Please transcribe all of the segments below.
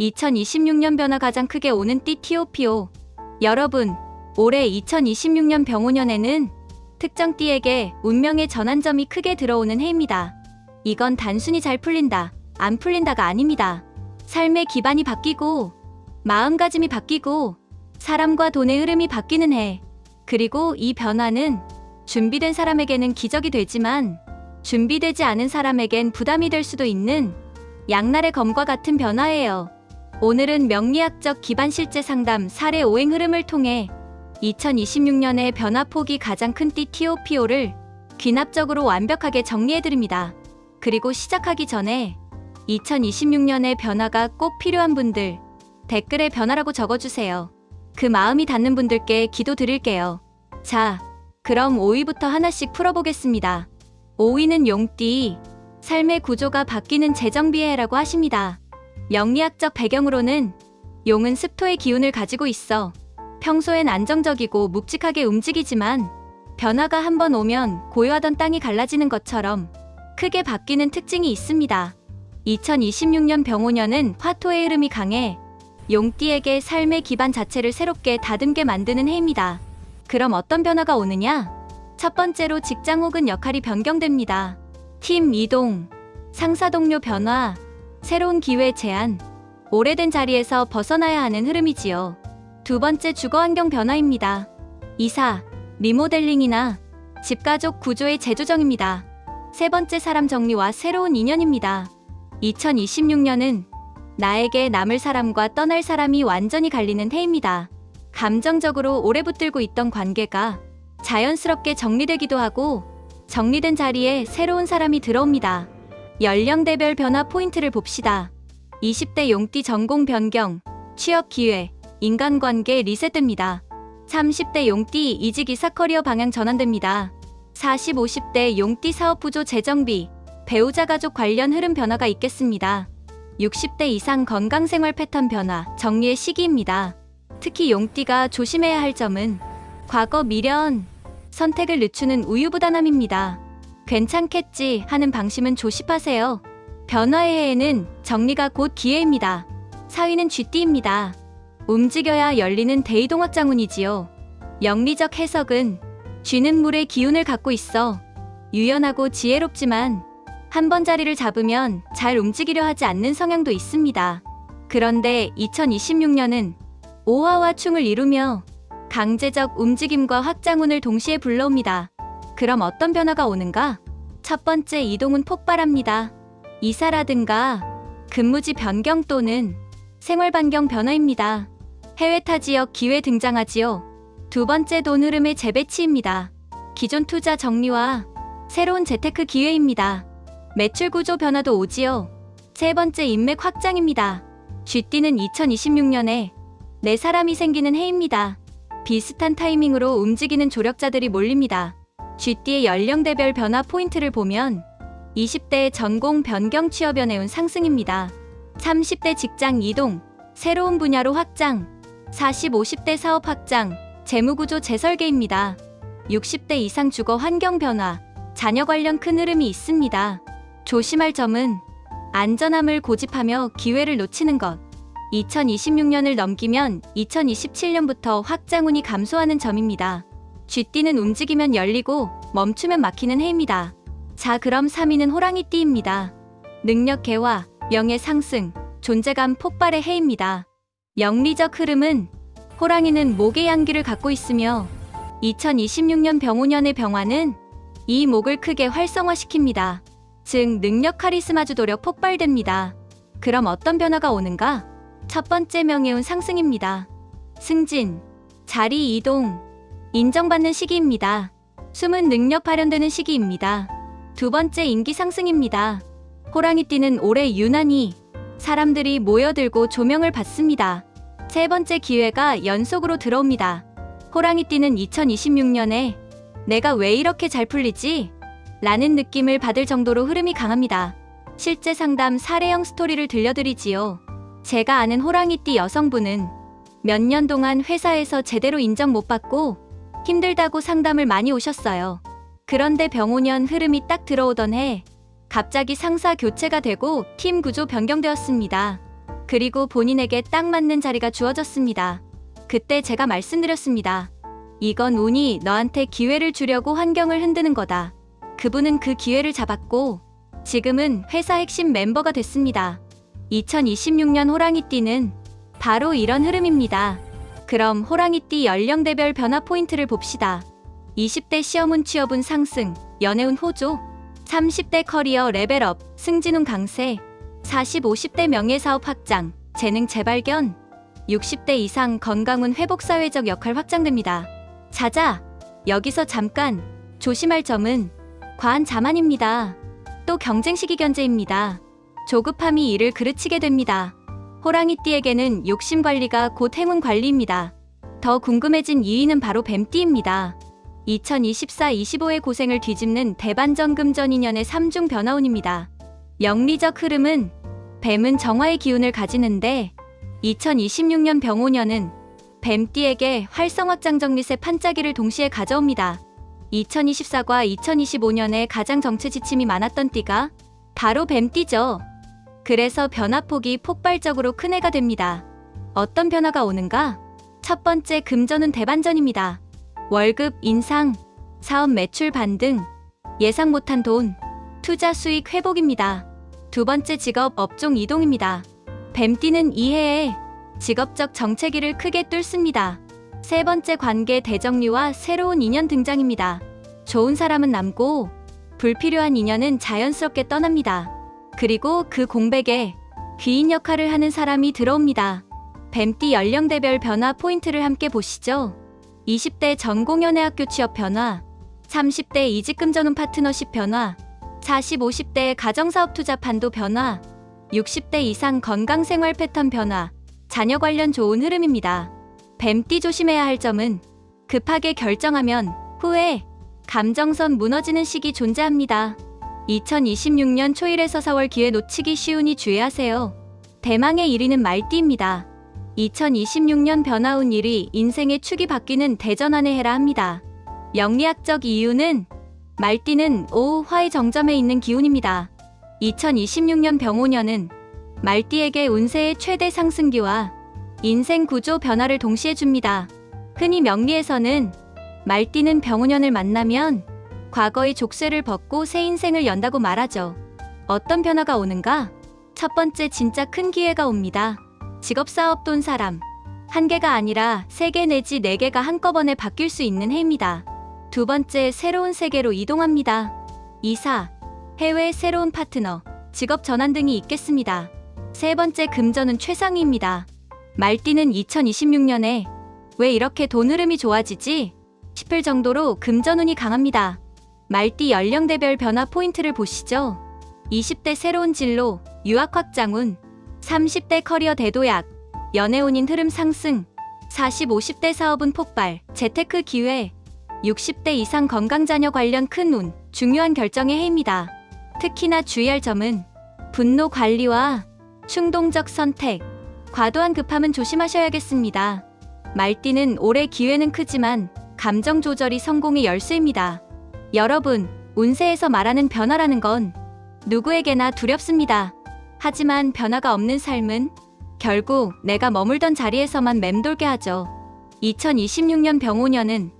2026년 변화 가장 크게 오는 띠 TOPO. 여러분, 올해 2026년 병오년에는 특정 띠에게 운명의 전환점이 크게 들어오는 해입니다. 이건 단순히 잘 풀린다, 안 풀린다가 아닙니다. 삶의 기반이 바뀌고, 마음가짐이 바뀌고, 사람과 돈의 흐름이 바뀌는 해. 그리고 이 변화는 준비된 사람에게는 기적이 되지만, 준비되지 않은 사람에겐 부담이 될 수도 있는 양날의 검과 같은 변화예요. 오늘은 명리학적 기반 실제 상담 사례 오행 흐름을 통해 2026년의 변화폭이 가장 큰띠 TOPO를 귀납적으로 완벽하게 정리해드립니다. 그리고 시작하기 전에 2026년의 변화가 꼭 필요한 분들 댓글에 변화라고 적어주세요. 그 마음이 닿는 분들께 기도 드릴게요. 자, 그럼 5위부터 하나씩 풀어보겠습니다. 5위는 용띠. 삶의 구조가 바뀌는 재정비해라고 하십니다. 명리학적 배경으로는 용은 습토의 기운을 가지고 있어 평소엔 안정적이고 묵직하게 움직이지만 변화가 한 번 오면 고요하던 땅이 갈라지는 것처럼 크게 바뀌는 특징이 있습니다. 2026년 병오년은 화토의 흐름이 강해 용띠에게 삶의 기반 자체를 새롭게 다듬게 만드는 해입니다. 그럼 어떤 변화가 오느냐? 첫 번째로 직장 혹은 역할이 변경됩니다. 팀 이동, 상사 동료 변화, 새로운 기회 제안, 오래된 자리에서 벗어나야 하는 흐름이지요. 두 번째 주거 환경 변화입니다. 이사, 리모델링이나 집가족 구조의 재조정입니다. 세 번째 사람 정리와 새로운 인연입니다. 2026년은 나에게 남을 사람과 떠날 사람이 완전히 갈리는 해입니다. 감정적으로 오래 붙들고 있던 관계가 자연스럽게 정리되기도 하고 정리된 자리에 새로운 사람이 들어옵니다. 연령대별 변화 포인트를 봅시다. 20대 용띠 전공 변경, 취업 기회, 인간관계 리셋됩니다. 30대 용띠 이직 이사 커리어 방향 전환됩니다. 40, 50대 용띠 사업 부조 재정비, 배우자 가족 관련 흐름 변화가 있겠습니다. 60대 이상 건강 생활 패턴 변화, 정리의 시기입니다. 특히 용띠가 조심해야 할 점은 과거 미련, 선택을 늦추는 우유부단함입니다. 괜찮겠지 하는 방심은 조심하세요. 변화의 해에는 정리가 곧 기회입니다. 사위는 쥐띠입니다. 움직여야 열리는 대이동학 장운이지요. 영리적 해석은 쥐는 물의 기운을 갖고 있어 유연하고 지혜롭지만 한 번 자리를 잡으면 잘 움직이려 하지 않는 성향도 있습니다. 그런데 2026년은 오화와 충을 이루며 강제적 움직임과 확장운을 동시에 불러옵니다. 그럼 어떤 변화가 오는가? 첫 번째 이동은 폭발합니다. 이사라든가 근무지 변경 또는 생활 반경 변화입니다. 해외 타 지역 기회 등장하지요. 두 번째 돈 흐름의 재배치입니다. 기존 투자 정리와 새로운 재테크 기회입니다. 매출 구조 변화도 오지요. 세 번째 인맥 확장입니다. 쥐띠는 2026년에 내 사람이 생기는 해입니다. 비슷한 타이밍으로 움직이는 조력자들이 몰립니다. 쥐띠의 연령대별 변화 포인트를 보면 20대 전공 변경 취업 연애운 상승입니다. 30대 직장 이동, 새로운 분야로 확장, 40, 50대 사업 확장, 재무구조 재설계입니다. 60대 이상 주거 환경 변화, 자녀 관련 큰 흐름이 있습니다. 조심할 점은 안전함을 고집하며 기회를 놓치는 것. 2026년을 넘기면 2027년부터 확장운이 감소하는 점입니다. 쥐띠는 움직이면 열리고 멈추면 막히는 해입니다. 자, 그럼 3위는 호랑이띠입니다. 능력 개화, 명예 상승, 존재감 폭발의 해입니다. 영리적 흐름은 호랑이는 목의 양기를 갖고 있으며 2026년 병오년의 병화는 이 목을 크게 활성화시킵니다. 즉, 능력 카리스마 주 도력 폭발됩니다. 그럼 어떤 변화가 오는가? 첫 번째 명예운 상승입니다. 승진, 자리 이동, 인정받는 시기입니다. 숨은 능력 발현되는 시기입니다. 두 번째 인기 상승입니다. 호랑이띠는 올해 유난히 사람들이 모여들고 조명을 받습니다. 세 번째 기회가 연속으로 들어옵니다. 호랑이띠는 2026년에 내가 왜 이렇게 잘 풀리지? 라는 느낌을 받을 정도로 흐름이 강합니다. 실제 상담 사례형 스토리를 들려드리지요. 제가 아는 호랑이띠 여성분은 몇 년 동안 회사에서 제대로 인정 못 받고 힘들다고 상담을 많이 오셨어요. 그런데 병오년 흐름이 딱 들어오던 해 갑자기 상사 교체가 되고 팀 구조 변경되었습니다. 그리고 본인에게 딱 맞는 자리가 주어졌습니다. 그때 제가 말씀드렸습니다. 이건 운이 너한테 기회를 주려고 환경을 흔드는 거다. 그분은 그 기회를 잡았고 지금은 회사 핵심 멤버가 됐습니다. 2026년 호랑이띠는 바로 이런 흐름입니다. 그럼 호랑이띠 연령대별 변화 포인트를 봅시다. 20대 시험운 취업운 상승, 연애운 호조, 30대 커리어 레벨업, 승진운 강세, 40, 50대 명예사업 확장, 재능 재발견, 60대 이상 건강운 회복 사회적 역할 확장됩니다. 자자, 여기서 잠깐 조심할 점은 과한 자만입니다. 또 경쟁 시기 견제입니다. 조급함이 이를 그르치게 됩니다. 호랑이띠에게는 욕심 관리가 곧 행운 관리입니다. 더 궁금해진 2위는 바로 뱀띠입니다. 2024-25의 고생을 뒤집는 대반전금전 인연의 3중 변화운입니다. 영리적 흐름은 뱀은 정화의 기운을 가지는데 2026년 병오년은 뱀띠에게 활성 확장 정리세 판짜기를 동시에 가져옵니다. 2024과 2025년에 가장 정체 지침이 많았던 띠가 바로 뱀띠죠. 그래서 변화폭이 폭발적으로 큰 해가 됩니다. 어떤 변화가 오는가? 첫 번째 금전은 대반전입니다. 월급, 인상, 사업 매출 반등, 예상 못한 돈, 투자 수익 회복입니다. 두 번째 직업 업종 이동입니다. 뱀띠는 이 해에 직업적 정체기를 크게 뚫습니다. 세 번째 관계 대정리와 새로운 인연 등장입니다. 좋은 사람은 남고 불필요한 인연은 자연스럽게 떠납니다. 그리고 그 공백에 귀인 역할을 하는 사람이 들어옵니다. 뱀띠 연령대별 변화 포인트를 함께 보시죠. 20대 전공연애학교 취업 변화, 30대 이직금 전후 파트너십 변화, 40, 50대 가정사업 투자 판도 변화, 60대 이상 건강생활 패턴 변화, 자녀 관련 좋은 흐름입니다. 뱀띠 조심해야 할 점은 급하게 결정하면 후에 감정선 무너지는 시기 존재합니다. 2026년 초일에서 4월 기회 놓치기 쉬우니 주의하세요. 대망의 1위는 말띠입니다. 2026년 변화운 일이 인생의 축이 바뀌는 대전환의 해라 합니다. 영리학적 이유는 말띠는 오후 화의 정점에 있는 기운입니다. 2026년 병오년은 말띠에게 운세의 최대 상승기와 인생 구조 변화를 동시에 줍니다. 흔히 명리에서는 말띠는 병오년을 만나면 과거의 족쇄를 벗고 새 인생을 연다고 말하죠. 어떤 변화가 오는가? 첫 번째 진짜 큰 기회가 옵니다. 직업 사업 돈 사람. 한 개가 아니라 세 개 내지 네 개가 한꺼번에 바뀔 수 있는 해입니다. 두 번째 새로운 세계로 이동합니다. 이사, 해외 새로운 파트너, 직업 전환 등이 있겠습니다. 세 번째 금전은 최상위입니다. 말띠는 2026년에 왜 이렇게 돈 흐름이 좋아지지? 싶을 정도로 금전운이 강합니다. 말띠 연령대별 변화 포인트를 보시죠. 20대 새로운 진로, 유학 확장운, 30대 커리어 대도약, 연애운인 흐름 상승, 40, 50대 사업은 폭발, 재테크 기회, 60대 이상 건강 자녀 관련 큰 운, 중요한 결정의 해입니다. 특히나 주의할 점은 분노 관리와 충동적 선택, 과도한 급함은 조심하셔야겠습니다. 말띠는 올해 기회는 크지만 감정 조절이 성공의 열쇠입니다. 여러분, 운세에서 말하는 변화라는 건 누구에게나 두렵습니다. 하지만 변화가 없는 삶은 결국 내가 머물던 자리에서만 맴돌게 하죠. 2026년 병오년은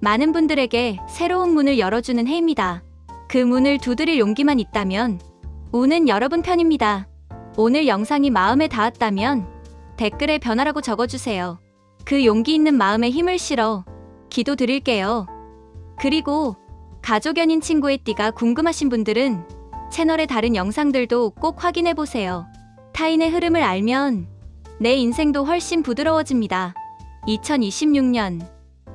많은 분들에게 새로운 문을 열어주는 해입니다. 그 문을 두드릴 용기만 있다면 운은 여러분 편입니다. 오늘 영상이 마음에 닿았다면 댓글에 변화라고 적어주세요. 그 용기 있는 마음에 힘을 실어 기도 드릴게요. 그리고 가족 연인 친구의 띠가 궁금하신 분들은 채널의 다른 영상들도 꼭 확인해 보세요. 타인의 흐름을 알면 내 인생도 훨씬 부드러워집니다. 2026년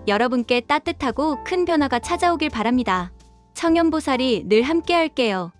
여러분께 따뜻하고 큰 변화가 찾아오길 바랍니다. 청년보살이 늘 함께 할게요.